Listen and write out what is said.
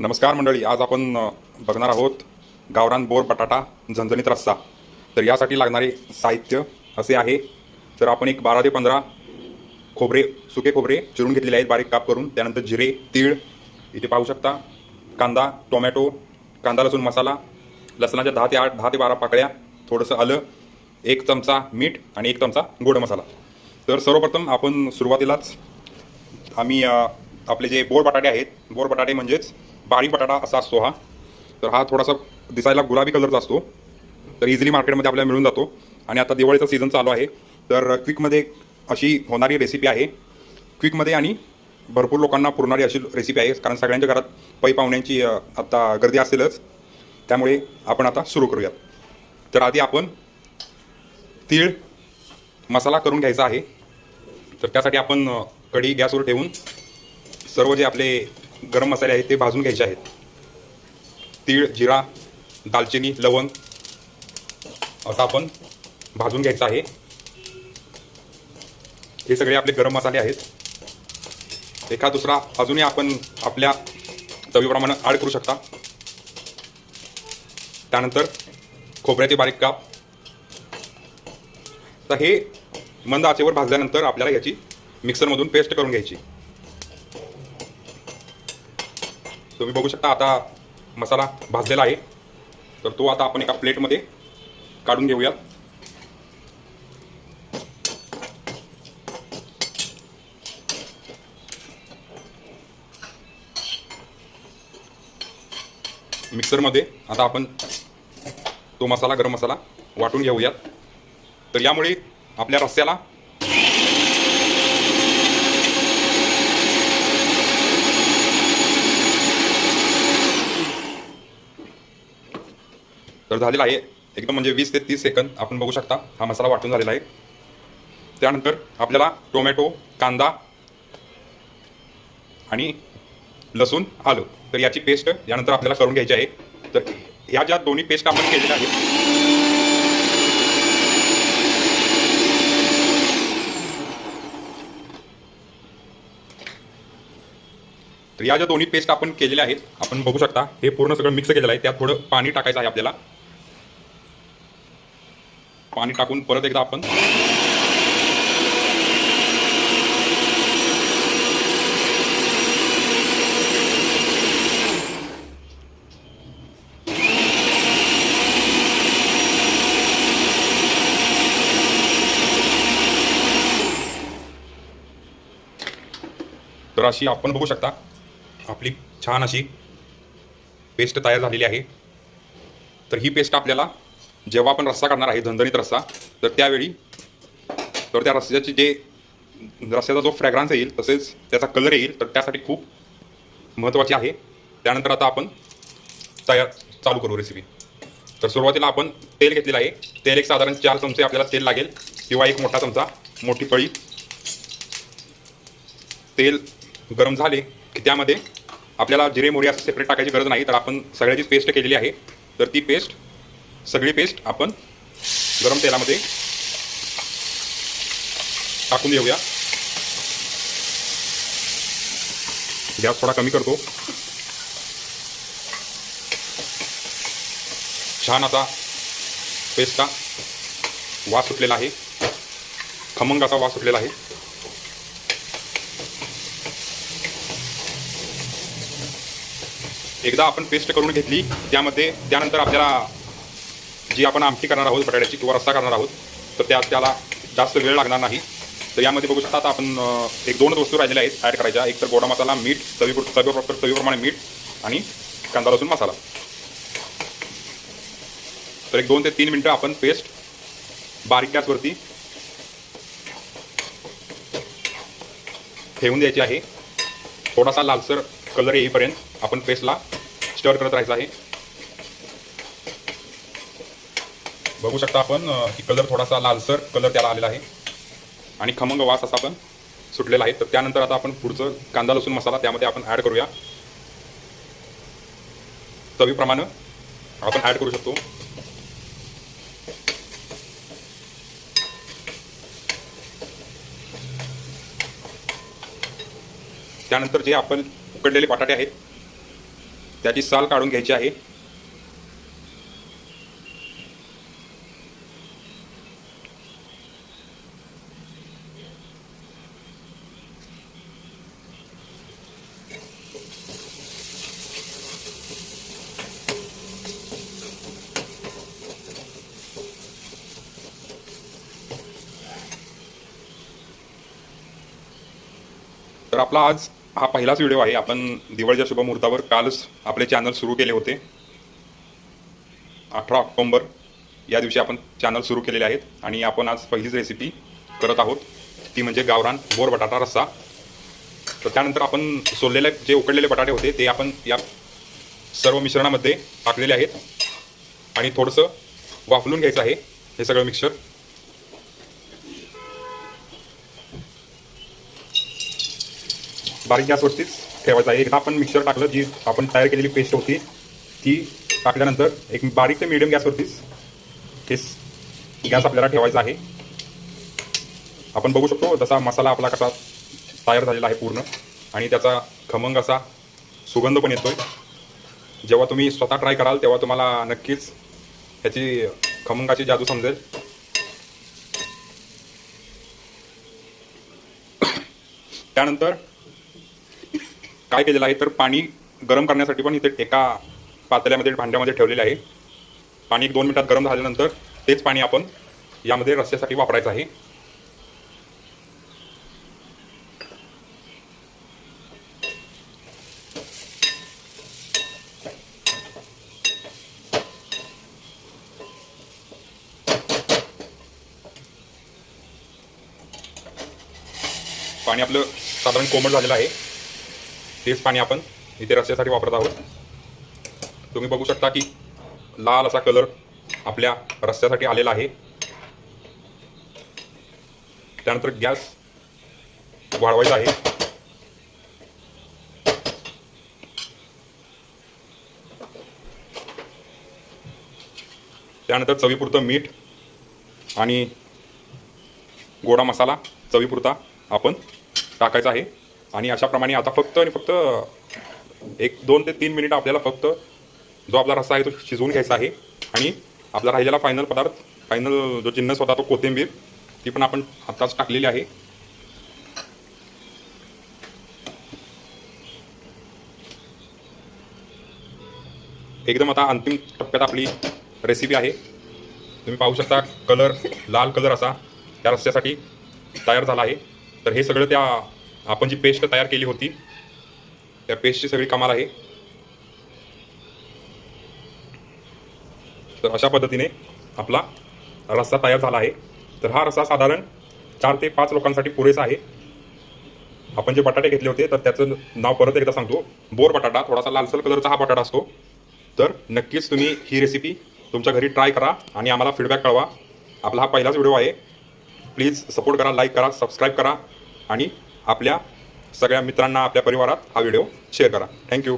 नमस्कार मंडळी आज आपण बघणार आहोत गावरान बोर बटाटा झणझणीत रस्सा. तर यासाठी लागणारे साहित्य असे आहे. तर आपण एक बारा ते पंधरा खोबरे सुके खोबरे चिरून घेतलेले आहेत बारीक काप करून. त्यानंतर जिरे तीळ इथे पाहू शकता. कांदा टोमॅटो कांदा लसूण मसाला लसणाच्या दहा ते आठ दहा ते बारा पाकळ्या थोडंसं आलं एक चमचा मीठ आणि एक चमचा गोड मसाला. तर सर्वप्रथम आपण सुरुवातीलाच आम्ही आपले जे बोर बटाटे आहेत बोर बटाटे म्हणजेच बारीक बटाटा असा असतो हा. तर हा थोडासा दिसायला गुलाबी कलरचा असतो. तर इझिली मार्केटमध्ये आपल्याला मिळून जातो. आणि आता दिवाळीचा सीझन चालू आहे. तर क्विकमध्ये अशी होणारी रेसिपी आहे. क्विकमध्ये आणि भरपूर लोकांना पुरणारी अशी रेसिपी आहे. कारण सगळ्यांच्या घरात पै पाहुण्यांची आता गर्दी असेलच. त्यामुळे आपण आता सुरू करूयात. तर आधी आपण तीळ मसाला करून घ्यायचा आहे. तर त्यासाठी आपण कढी गॅसवर ठेवून सर्व जे आपले गरम मसाले आहेत ते भाजून घ्यायचे आहेत. तीळ जिरा दालचिनी लवंग असं आपण भाजून घ्यायचं आहे. हे सगळे आपले गरम मसाले आहेत. एका दुसरा अजूनही आपण आपल्या चवीप्रमाणे ॲड करू शकता. त्यानंतर खोबऱ्याचे बारीक काप. तर हे मंद आचेवर भाजल्यानंतर आपल्याला याची मिक्सरमधून पेस्ट करून घ्यायची. तुम्ही बघू शकता आता मसाला भाजलेला आहे. तर तो आता आपण एका प्लेटमध्ये काढून घेऊयात. मिक्सरमध्ये आता आपण तो मसाला गरम मसाला वाटून घेऊयात. तर यामुळे आपल्या रस्स्याला तर झालेला आहे. एकदम म्हणजे वीस ते तीस सेकंद आपण बघू शकता. हा मसाला वाटून झालेला आहे. त्यानंतर आपल्याला टोमॅटो कांदा आणि लसूण आलं. तर याची पेस्ट यानंतर आपल्याला करून घ्यायची आहे. तर ह्या ज्या दोन्ही पेस्ट आपण केलेल्या आहेत तर या ज्या दोन्ही पेस्ट आपण केलेल्या आहेत आपण बघू शकता. हे पूर्ण सगळं मिक्स केलेलं आहे. त्यात थोडं पाणी टाकायचं आहे आपल्याला. पाणी टाकून परत एकदा आपण तर अशी आपण बघू शकता आपली छान अशी पेस्ट तयार झालेली आहे. तर ही पेस्ट आपल्याला जेव्हा आपण रस्सा करणार आहे धनधणीत रस्सा तर त्यावेळी तर त्या रस्स्याची जे रस्त्याचा जो फ्रॅग्रन्स येईल तसेच त्याचा कलर येईल तर त्यासाठी खूप महत्त्वाची आहे. त्यानंतर आता आपण तयार चालू करू रेसिपी तर सुरुवातीला आपण तेल घेतलेलं आहे. तेल एक साधारण चार चमचे आपल्याला तेल लागेल किंवा एक मोठा चमचा मोठी पळी तेल गरम झाले की त्यामध्ये आपल्याला जिरे मोरी असं सेपरेट टाकायची गरज नाही. तर आपण सगळ्याची पेस्ट केलेली आहे. तर ती पेस्ट सगळी पेस्ट आपण गरम तेलामध्ये टाकून देऊया. गॅस थोडा कमी करतो. छान असा पेस्टचा वास सुटलेला आहे. खमंग असा वास सुटलेला आहे. एकदा आपण पेस्ट करून घेतली त्यामध्ये त्यानंतर आपल्याला जी आपण आमटी करणार आहोत बटाट्याची किंवा रस्सा करणार आहोत तर त्या त्याला जास्त वेळ लागणार नाही. तर यामध्ये बघू शकता आता आपण एक दोनच वस्तू राहिलेल्या आहेत ॲड करायच्या. एक तर गोडा मसाला मीठ चवी चवी चवीप्रमाणे मीठ आणि कांदा लसूण मसाला. तर एक दोन ते तीन मिनटं आपण पेस्ट बारीक गॅसवरती ठेवून द्यायची आहे. थोडासा लालसर कलर येईपर्यंत आपण पेस्टला स्टर करत राहायचं आहे. बघू शकता आपण की कलर थोडासा लालसर कलर त्याला आलेला आहे. आणि खमंग वास असा पण सुटलेला आहे. तर त्यानंतर आता आपण पुढचं कांदा लसूण मसाला त्यामध्ये आपण ॲड करूया. चवीप्रमाणे आपण ॲड करू शकतो. त्यानंतर जे आपण उकडलेले बटाटे आहेत त्याची साल काढून घ्यायची आहे. तर आपला आज हा पहिलाच व्हिडिओ आहे. आपण दिवाळीच्या शुभमुहूर्तावर कालच आपले चॅनल सुरू केले होते. अठरा ऑक्टोंबर या दिवशी आपण चॅनल सुरू केलेले आहेत आणि आपण आज पहिलीच रेसिपी करत आहोत. ती म्हणजे गावरान बोर बटाटा रस्सा. तर त्यानंतर आपण सोललेले जे उकडलेले बटाटे होते ते आपण या सर्व मिश्रणामध्ये टाकलेले आहेत. आणि थोडंसं वाफलून घ्यायचं आहे. हे सगळं मिक्सर बारीक गॅसवरतीच ठेवायचं आहे. एकदा आपण मिक्सर टाकलं जी आपण तयार केलेली पेस्ट होती ती टाकल्यानंतर एक बारीक ते मिडियम गॅसवरतीच हे गॅस आपल्याला ठेवायचा आहे. आपण बघू शकतो जसा मसाला आपला कसा तयार झालेला आहे पूर्ण आणि त्याचा खमंग असा सुगंध पण येतो जेव्हा तुम्ही स्वतः ट्राय कराल तेव्हा तुम्हाला नक्कीच ह्याची खमंगाची जादू समजेल. त्यानंतर काय केलेलं आहे तर पाणी गरम करण्यासाठी पण इथे एका पातळ्यामध्ये भांड्यामध्ये ठेवलेलं आहे. पाणी एक दोन मिनटात गरम झाल्यानंतर तेच पाणी आपण यामध्ये रस्त्यासाठी वापरायचं आहे. पाणी आपलं साधारण कोमट झालेलं आहे. तेच पाणी आपण इथे रस्त्यासाठी वापरत आहोत. तुम्ही बघू शकता की लाल असा कलर आपल्या रस्त्यासाठी आलेला आहे. त्यानंतर गॅस वाढवायचा आहे. त्यानंतर चवीपुरतं मीठ आणि गोडा मसाला चवीपुरता आपण टाकायचा आहे. आणि अशाप्रमाणे आता फक्त आणि फक्त एक दोन ते तीन मिनिट आपल्याला फक्त जो आपला रस्सा आहे तो शिजवून घ्यायचा आहे. आणि आपला राहिलेला फायनल पदार्थ फायनल जो जिन्नस होता तो कोथिंबीर ती पण आपण आत्ताच टाकलेली आहे. एकदम आता अंतिम टप्प्यात आपली रेसिपी आहे. तुम्ही पाहू शकता कलर लाल कलर असा त्या रस्त्यासाठी तयार झाला आहे. तर हे सगळं त्या आपण जी पेस्ट तयार केली होती त्या पेस्टची सगळी कमाल आहे. तर अशा पद्धतीने आपला रस्सा तयार झाला आहे. तर हा रस्सा साधारण चार ते पाच लोकांसाठी पुरेसा आहे. आपण जे बटाटे घेतले होते तर त्याचं नाव परत एकदा सांगतो. बोर बटाटा थोडासा लालसर कलरचा हा बटाटा असतो. तर नक्कीच तुम्ही ही रेसिपी तुमच्या घरी ट्राय करा आणि आम्हाला फीडबॅक कळवा. आपला हा पहिलाच व्हिडिओ आहे. प्लीज सपोर्ट करा लाईक करा सबस्क्राईब करा आणि आपल्या सगळ्या मित्रांना आपल्या परिवारात हा व्हिडिओ शेअर करा. थँक्यू